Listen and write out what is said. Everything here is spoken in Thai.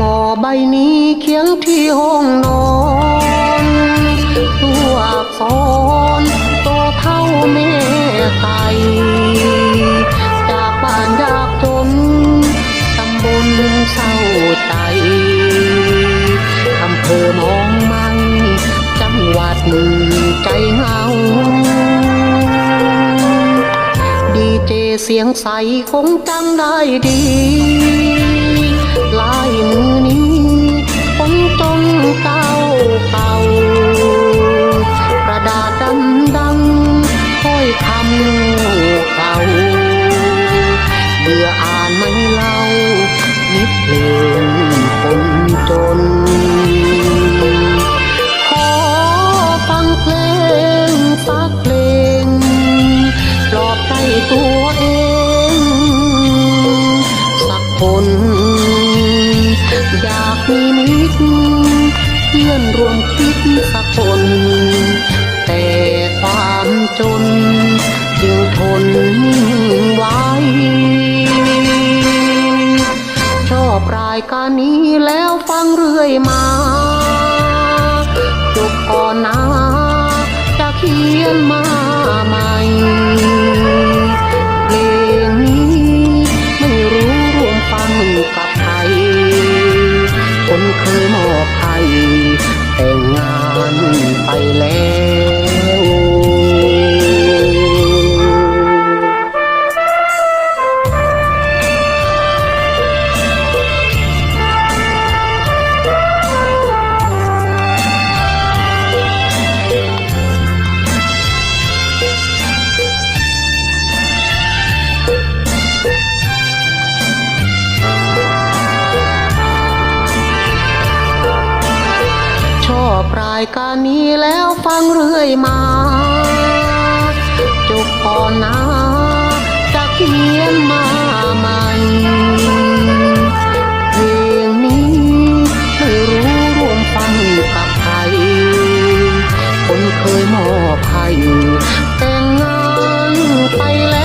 มอใบนี้เคียงที่ห้องนอนตัวอักษรโตเท่าแม่ไก่จากบ้านยากจนตำบลเศร้าใจอำเภอมองมังจังหวัดใจเงาดีเจเสียงใสคงจำได้ดี คน อยากมีมิตรเพื่อนรวมคิดสักคน แต่ความจนจึงทนไว้ ชอบรายการนี้แล้วฟังเรื่อยมาจบก่อนนะจะเขียนมา อบรายการนี้แล้วฟังเรื่อยมาจบก่อนนะจะเขียนมาใหม่เพลงนี้ไม่รู้รวมฟังกับใครคนเคยมอบให้แต่งงานไปแล